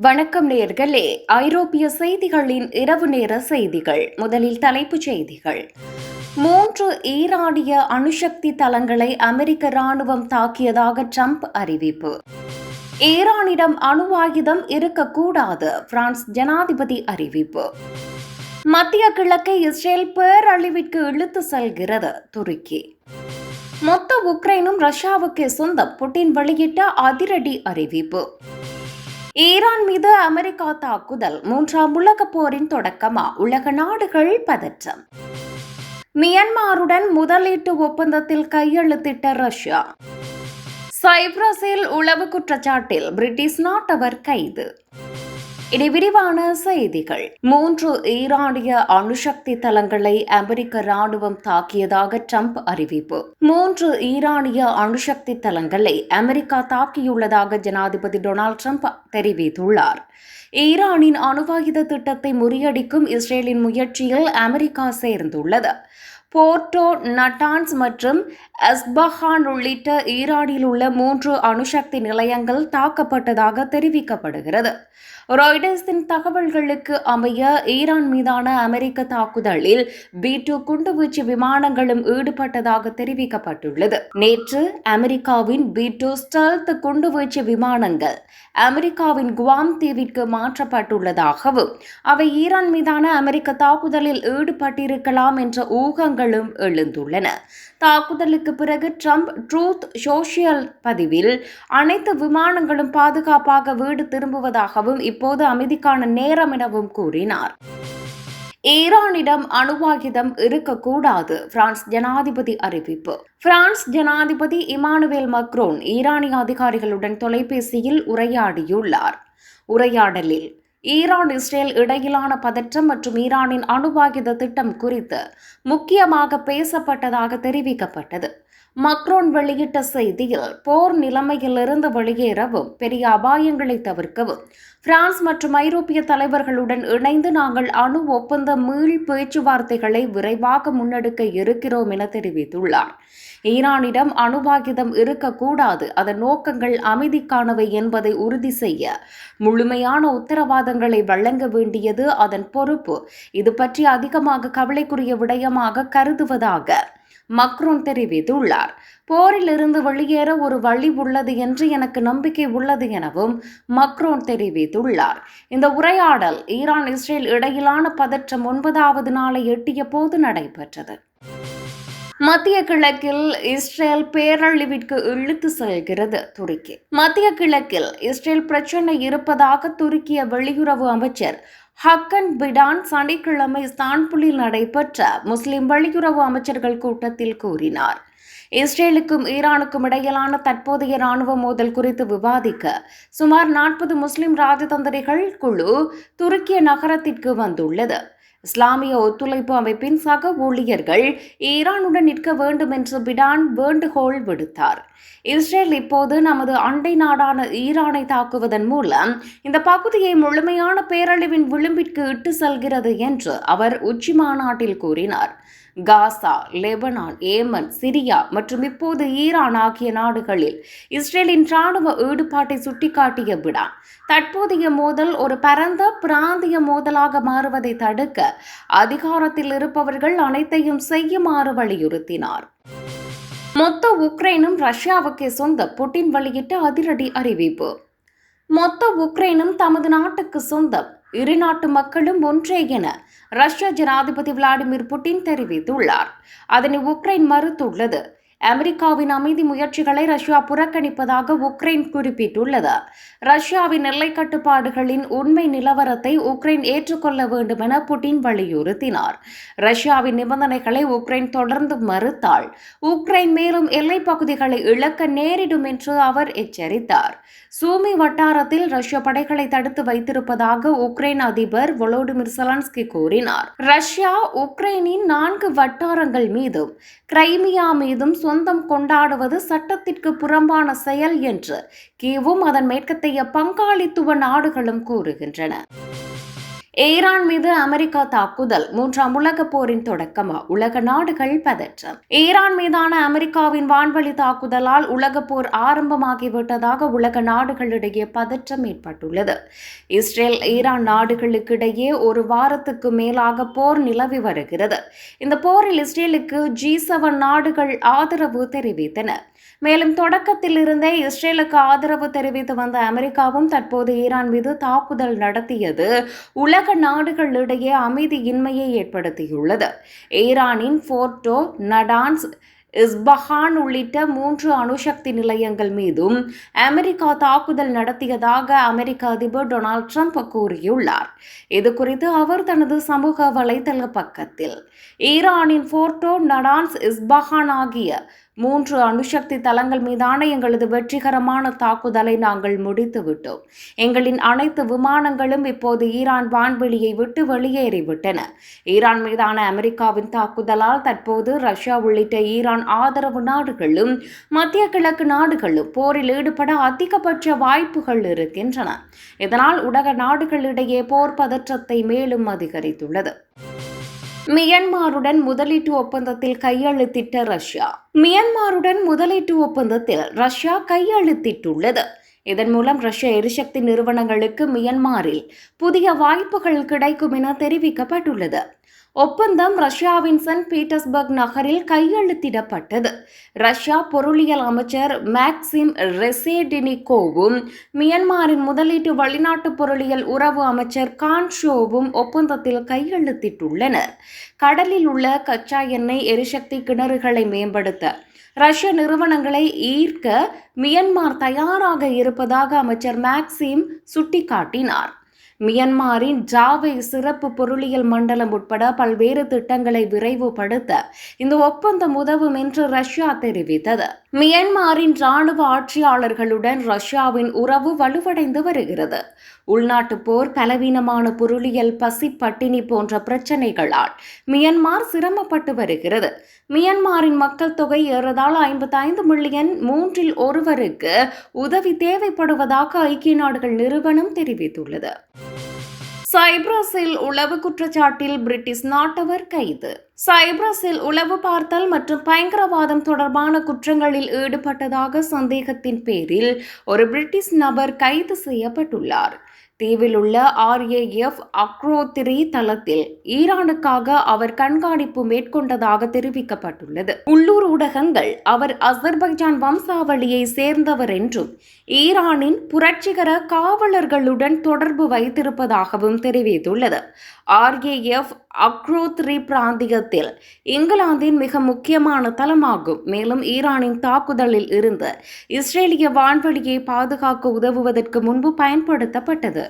வணக்கம் நேர்களே. ஐரோப்பிய செய்திகளின் இரவு நேர செய்திகள். முதலில் தலைப்புச் செய்திகள். மூன்று ஈரானிய அணுசக்தி தளங்களை அமெரிக்க ராணுவம் தாக்கியதாக ட்ரம்ப் அறிவிப்பு. ஈரானிடம் அணு ஆயுதம் இருக்கக்கூடாது பிரான்ஸ் ஜனாதிபதி அறிவிப்பு. மத்திய கிழக்கை இஸ்ரேல் பேரழிவிற்கு இழுத்து செல்கிறது துருக்கி. மொத்த உக்ரைனும் ரஷ்யாவுக்கு சொந்தம் புட்டின் வெளியிட்ட அதிரடி அறிவிப்பு. ஈரான் மீது அமெரிக்கா தாக்குதல். மூன்றாம் உலகப் போரின் தொடக்கமா? உலக நாடுகள் பதற்றம். மியன்மாருடன் முதலீட்டு ஒப்பந்தத்தில் கையெழுத்திட்ட ரஷ்யா. சைப்ரஸில் உளவு குற்றச்சாட்டில் பிரிட்டிஷ் நாட்டவர் கைது. இனி விரிவான செய்திகள். மூன்று ஈரானிய அணுசக்தி தளங்களை அமெரிக்க ராணுவம் தாக்கியதாக ட்ரம்ப் அறிவிப்பு. மூன்று ஈரானிய அணுசக்தி தளங்களை அமெரிக்கா தாக்கியுள்ளதாக ஜனாதிபதி டொனால்ட் ட்ரம்ப் தெரிவித்துள்ளார். ஈரானின் அணுவாயுத திட்டத்தை முறியடிக்கும் இஸ்ரேலின் முயற்சியில் அமெரிக்கா சேர்ந்துள்ளது. போர்ட்டோ நட்டான்ஸ் மற்றும் அஸ்பஹான் உள்ளிட்ட ஈரானில் உள்ள மூன்று அணுசக்தி நிலையங்கள் தாக்கப்பட்டதாக தெரிவிக்கப்படுகிறது. ராய்டர்ஸின் தகவல்களுக்கு அமைய ஈரான் மீதான அமெரிக்க தாக்குதலில் பி டூ குண்டுவீச்சு விமானங்களும் ஈடுபட்டதாக தெரிவிக்கப்பட்டுள்ளது. நேற்று அமெரிக்காவின் பி டூ ஸ்டெல்த் குண்டுவீச்சு விமானங்கள் அமெரிக்காவின் குவாம் தீவிற்கு மாற்றப்பட்டுள்ளதாகவும் அவை ஈரான் மீதான அமெரிக்க தாக்குதலில் ஈடுபட்டிருக்கலாம் என்ற ஊகங்கள் ஊகங்களும் எழுந்துள்ளன. தாக்குதலுக்கு பிறகு ட்ரம்ப் ட்ரூத் சோஷியல் பதிவில் அனைத்து விமானங்களும் பாதுகாப்பாக வீடு திரும்புவதாகவும் இப்போது அமைதிக்கான நேரம் எனவும் கூறினார். ஈரானிடம் அணுவாயுதம் இருக்கக்கூடாது பிரான்ஸ் ஜனாதிபதி அறிவிப்பு. பிரான்ஸ் ஜனாதிபதி இமானுவேல் மக்ரோன் ஈரானிய அதிகாரிகளுடன் தொலைபேசியில் உரையாடியுள்ளார். உரையாடலில் ஈரான் இஸ்ரேல் இடையிலான பதற்றம் மற்றும் ஈரானின் அணுவாயுத திட்டம் குறித்து முக்கியமாக பேசப்பட்டதாக தெரிவிக்கப்பட்டது. மக்ரோன் வெளியிட்ட செய்தியில் போர் நிலைமையிலிருந்து வெளியேறவும் பெரிய அபாயங்களை தவிர்க்கவும் பிரான்ஸ் மற்றும் ஐரோப்பிய தலைவர்களுடன் இணைந்து நாங்கள் அணு ஒப்பந்த மீள் பேச்சுவார்த்தைகளை விரைவாக முன்னெடுக்க இருக்கிறோம் என தெரிவித்துள்ளார். ஈரானிடம் அணுவாயுதம் இருக்கக்கூடாது அதன் நோக்கங்கள் அமைதிக்கானவை என்பதை உறுதி செய்ய முழுமையான உத்தரவாதங்களை வழங்க வேண்டியது அதன் பொறுப்பு. இது பற்றி அதிகமாக கவலைக்குரிய விடயமாக கருதுவதாக மக்ரோன் தெரிவித்துள்ளார். போரிலிருந்து வெளியேற ஒரு வழி உள்ளது என்று எனக்கு நம்பிக்கை உள்ளது எனவும் மக்ரோன் தெரிவித்துள்ளார். இந்த உரையாடல் ஈரான் இஸ்ரேல் இடையிலான பதற்றம் ஒன்பதாவது நாளை எட்டிய போது நடைபெற்றது. மத்திய கிழக்கில் இஸ்ரேல் பேரழிவிற்கு இழுத்து செல்கிறது துருக்கி. மத்திய கிழக்கில் இஸ்ரேல் பிரச்சனை இருப்பதாக துருக்கிய வெளியுறவு அமைச்சர் ஹக்கன் பிடான் சனிக்கிழமை ஸ்தான்புலில் நடைபெற்ற முஸ்லிம் வெளியுறவு அமைச்சர்கள் கூட்டத்தில் கூறினார். இஸ்ரேலுக்கும் ஈரானுக்கும் இடையிலான தற்போதைய ராணுவ மோதல் குறித்து விவாதிக்க சுமார் நாற்பது முஸ்லிம் ராஜதந்திரிகள் குழு துருக்கிய நகரத்திற்கு வந்துள்ளது. இஸ்லாமிய ஒத்துழைப்பு அமைப்பின் சக ஊழியர்கள் ஈரானுடன் நிற்க வேண்டும் என்று பிடான் வேண்டுகோள் விடுத்தார். இஸ்ரேல் இப்போது நமது அண்டை நாடான ஈரானை தாக்குவதன் மூலம் இந்த பகுதியை முழுமையான பேரழிவின் விளிம்பிற்கு இட்டு செல்கிறது என்று அவர் உச்சி மாநாட்டில் கூறினார். காசா லெபனான் ஏமன் சிரியா மற்றும் இப்போது ஈரான் ஆகிய நாடுகளில் இஸ்ரேலின் ராணுவ ஈடுபாட்டை சுட்டிக்காட்டிய பிடான் தற்போதைய மோதல் ஒரு பரந்த பிராந்திய மோதலாக மாறுவதை தடுக்க அதிகாரத்தில் இருப்பவர்கள் அனைத்தையும் செய்யுமாறு வலியுறுத்தினார். மொத்த உக்ரைனும் ரஷ்யாவுக்கே சொந்த புட்டின் வெளியிட்ட அதிரடி அறிவிப்பு. மொத்த உக்ரைனும் தமது நாட்டுக்கு சொந்தம் இரு நாட்டு மக்களும் ஒன்றே என ரஷ்ய ஜனாதிபதி விளாடிமிர் புட்டின் தெரிவித்துள்ளார். அதனை உக்ரைன் மறுத்துள்ளது. அமெரிக்காவின் அமைதி முயற்சிகளை ரஷ்யா புறக்கணிப்பதாக உக்ரைன் குறிப்பிட்டுள்ளது. ரஷ்யாவின் எல்லை கட்டுப்பாடுகளின் உண்மை நிலவரத்தை உக்ரைன் ஏற்றுக்கொள்ள வேண்டும் என புட்டின் வலியுறுத்தினார். ரஷ்யாவின் நிபந்தனைகளை உக்ரைன் தொடர்ந்து மறுத்தால் உக்ரைன் மேலும் எல்லைப் பகுதிகளை இழக்க நேரிடும் என்று அவர் எச்சரித்தார். சூமி வட்டாரத்தில் ரஷ்ய படைகளை தடுத்து வைத்திருப்பதாக உக்ரைன் அதிபர் வொலோடிமிர் செலன்ஸ்கி கூறினார். ரஷ்யா உக்ரைனின் நான்கு வட்டாரங்கள் மீதும் கிரைமியா மீதும் சொந்தம் கொண்டாடுவது சட்டத்திற்கு புறம்பான செயல் என்று கீவும் அதன் மேற்கத்தைய பங்காளித்துவ நாடுகளும் கூறுகின்றன. ஈரான் மீது அமெரிக்கா தாக்குதல் மூன்றாம் உலக போரின் தொடக்கமா? உலக நாடுகள் பதற்றம். ஈரான் மீதான அமெரிக்காவின் வான்வழி தாக்குதலால் உலக போர் ஆரம்பமாகிவிட்டதாக உலக நாடுகளிடையே பதற்றம் ஏற்பட்டுள்ளது. இஸ்ரேல் ஈரான் நாடுகளுக்கிடையே ஒரு வாரத்துக்கு மேலாக போர் நிலவி வருகிறது. இந்த போரில் இஸ்ரேலுக்கு ஜி செவன் நாடுகள் ஆதரவு தெரிவித்தன. மேலும் தொடக்கத்தில் இருந்தே இஸ்ரேலுக்கு ஆதரவு தெரிவித்து வந்த அமெரிக்காவும் தற்போது ஈரான் மீது தாக்குதல் நடத்தியது. உலக நாடுகளிடையே அமைதியின்மையை ஏற்படுத்தியுள்ளது. ஈரானின் போர்டோ நடான்ஸ் இஸ்பஹான் உள்ளிட்ட மூன்று அணுசக்தி நிலையங்கள் மீதும் அமெரிக்கா தாக்குதல் நடத்தியதாக அமெரிக்க அதிபர் டொனால்ட் ட்ரம்ப் கூறியுள்ளார். இது குறித்து அவர் தனது சமூக வலைதள பக்கத்தில் ஈரானின் ஃபோர்டோ நடான்ஸ் இஸ்பஹான் ஆகிய மூன்று அணுசக்தி தளங்கள் மீதான எங்களது வெற்றிகரமான தாக்குதலை நாங்கள் முடித்துவிட்டோம். எங்களின் அனைத்து விமானங்களும் இப்போது ஈரான் வான்வெளியை விட்டு வெளியேறிவிட்டன. ஈரான் மீதான அமெரிக்காவின் தாக்குதலால் தற்போது ரஷ்யா உள்ளிட்ட ஈரான் ஆதரவு நாடுகளும் மத்திய கிழக்கு நாடுகளும் போரில் ஈடுபட அதிகபட்ச வாய்ப்புகள் இருக்கின்றன. இதனால் உலக நாடுகளிடையே போர் பதற்றத்தை மேலும் அதிகரித்துள்ளது. மியன்மாருடன் முதலீட்டு ஒப்பந்தத்தில் கையெழுத்திட்ட ரஷ்யா. மியன்மாருடன் முதலீட்டு ஒப்பந்தத்தில் ரஷ்யா கையெழுத்திட்டுள்ளது. இதன் மூலம் ரஷ்ய எரிசக்தி நிறுவனங்களுக்கு மியன்மாரில் புதிய வாய்ப்புகள் கிடைக்கும் என தெரிவிக்கப்பட்டுள்ளது. ஒப்பந்தம் ரஷ்யாவின் சென்ட் பீட்டர்ஸ்பர்க் நகரில் கையெழுத்திடப்பட்டது. ரஷ்யா பொருளியல் அமைச்சர் மேக்சிம் ரெசேடினிகோவும் மியன்மாரின் முதலீட்டு வெளிநாட்டு பொருளியல் உறவு அமைச்சர் கான் ஷோவும் ஒப்பந்தத்தில் கையெழுத்திட்டுள்ளனர். கடலில் உள்ள கச்சா எண்ணெய் எரிசக்தி கிணறுகளை மேம்படுத்த ரஷ்ய நிறுவனங்களை ஈர்க்க மியன்மார் தயாராக இருப்பதாக அமைச்சர் மேக்சிம் சுட்டிக்காட்டினார். மியன்மாரின் ஜாவை சிறப்பு பொருளியல் மண்டலம் உட்பட பல்வேறு திட்டங்களை விரைவுபடுத்த இந்த ஒப்பந்தம் உதவும் என்று ரஷ்யா தெரிவித்தது. மியன்மாரின் ராணுவ ஆட்சியாளர்களுடன் ரஷ்யாவின் உறவு வலுவடைந்து வருகிறது. உள்நாட்டு போர் பலவீனமான பொருளியல் பசி பட்டினி போன்ற பிரச்சனைகளால் மியன்மார் சிரமப்பட்டு வருகிறது. மியன்மாரின் மக்கள் தொகை ஏறதால் ஐம்பத்தி ஐந்து மில்லியன் மூன்றில் ஒருவருக்கு உதவி தேவைப்படுவதாக ஐக்கிய நாடுகள் நிறுவனம் தெரிவித்துள்ளது. சைப்ரஸில் உளவு குற்றச்சாட்டில் பிரிட்டிஷ் நாட்டவர் கைது. சைப்ரஸில் உளவு பார்த்தல் மற்றும் பயங்கரவாதம் தொடர்பான குற்றங்களில் ஈடுபட்டதாக சந்தேகத்தின் பேரில் ஒரு பிரிட்டிஷ் நபர் கைது செய்யப்பட்டுள்ளார். தீவில் உள்ள ஆர்ஏஎஃப் அக்ரோத்ரி தளத்தில் ஈரானுக்காக அவர் கண்காணிப்பு மேற்கொண்டதாக தெரிவிக்கப்பட்டுள்ளது. உள்ளூர் ஊடகங்கள் அவர் அசர்பைஜான் வம்சாவளியை சேர்ந்தவர் என்றும் ஈரானின் புரட்சிகர காவலர்களுடன் தொடர்பு வைத்திருப்பதாகவும் தெரிவித்துள்ளது. ஆர்ஏஎஃப் அக்ரோத்ரி பிராந்தியத்தில் இங்கிலாந்தின் மிக முக்கியமான தளமாகும். மேலும் ஈரானின் தாக்குதலில் இருந்து இஸ்ரேலிய வான்வெளியை பாதுகாக்க உதவுவதற்கு முன்பு பயன்படுத்தப்பட்டது.